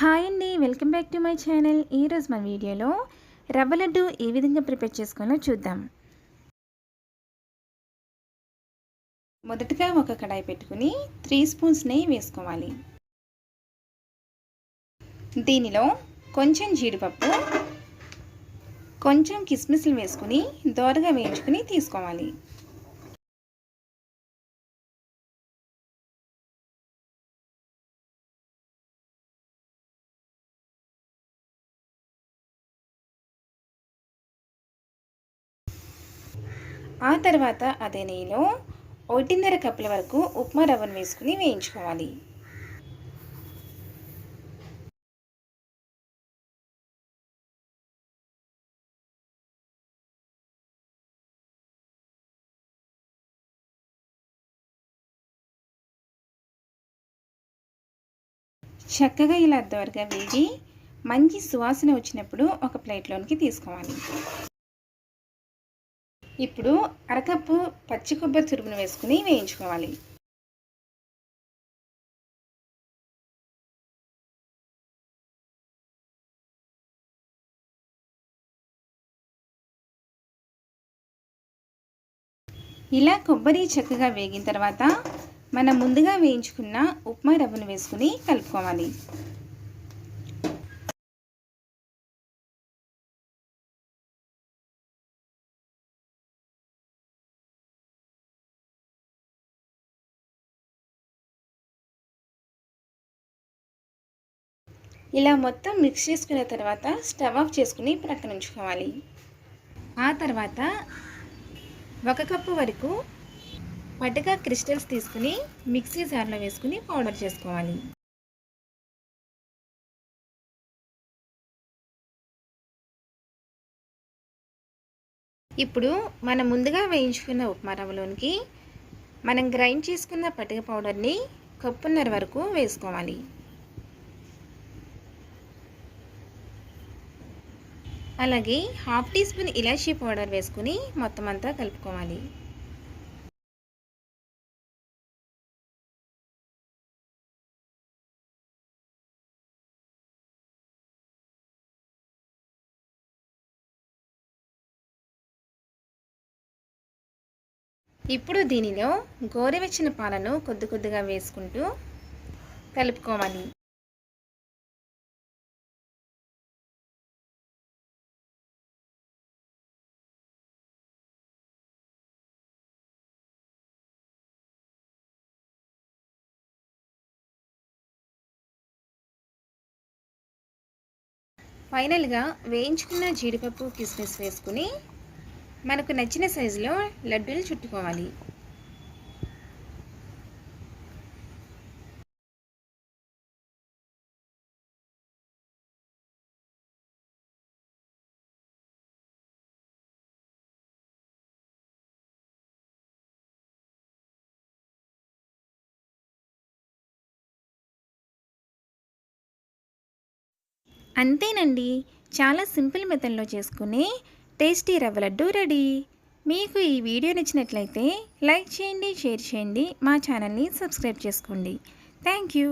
Hi అండి welcome back to my channel. ఈరోజు మన వీడియోలో రవ్వ లడ్డు ఏ విధంగా ప్రిపేర్ చేసుకోవాలో చూద్దాం. మొదటగా ఒక కడాయి పెట్టుకుని త్రీ స్పూన్స్ నెయ్యి వేసుకోవాలి. దీనిలో కొంచెం జీడిపప్పు కొంచెం కిస్మిస్లు వేసుకుని దోరగా వేయించుకుని తీసుకోవాలి. ఆ తర్వాత అదే నెయ్యిలో ఒకటిన్నర కప్పుల వరకు ఉప్మా రవ్వను వేసుకుని వేయించుకోవాలి. చక్కగా ఇలా దోరగా వేగి మంచి సువాసన వచ్చినప్పుడు ఒక ప్లేట్లోనికి తీసుకోవాలి. ఇప్పుడు అరకప్పు పచ్చి కొబ్బరి తురుమును వేసుకుని వేయించుకోవాలి. ఇలా కొబ్బరి చక్కగా వేగిన తర్వాత మనం ముందుగా వేయించుకున్న ఉప్మా రవ్వను వేసుకుని కలుపుకోవాలి. ఇలా మొత్తం మిక్స్ చేసుకున్న తర్వాత స్టవ్ ఆఫ్ చేసుకుని ప్రక్కన ఉంచుకోవాలి ఆ తర్వాత ఒక కప్పు వరకు పట్టుగా క్రిస్టల్స్ తీసుకుని మిక్సీ జార్లో వేసుకుని పౌడర్ చేసుకోవాలి. ఇప్పుడు మనం ముందుగా వేయించుకున్న ఉప్మా రవ్వలోనికి మనం గ్రైండ్ చేసుకున్న పటిక పౌడర్ని కప్పున్నర వరకు వేసుకోవాలి. అలాగే హాఫ్ టీ స్పూన్ ఇలాచీ పౌడర్ వేసుకుని మొత్తం అంతా కలుపుకోవాలి. ఇప్పుడు దీనిలో గోరువెచ్చిన పాలను కొద్ది కొద్దిగా వేసుకుంటూ కలుపుకోవాలి. ఫైనల్గా వేయించుకున్న జీడిపప్పు కిస్మిస్ వేసుకుని మనకు నచ్చిన సైజులో లడ్డూలు చుట్టుకోవాలి. అంతేనండి. చాలా సింపుల్ మెథడ్లో చేసుకునే టేస్టీ రవ్వ లడ్డు రెడీ. మీకు ఈ వీడియో నచ్చినట్లయితే లైక్ చేయండి షేర్ చేయండి మా ఛానల్ని సబ్స్క్రైబ్ చేసుకోండి. Thank you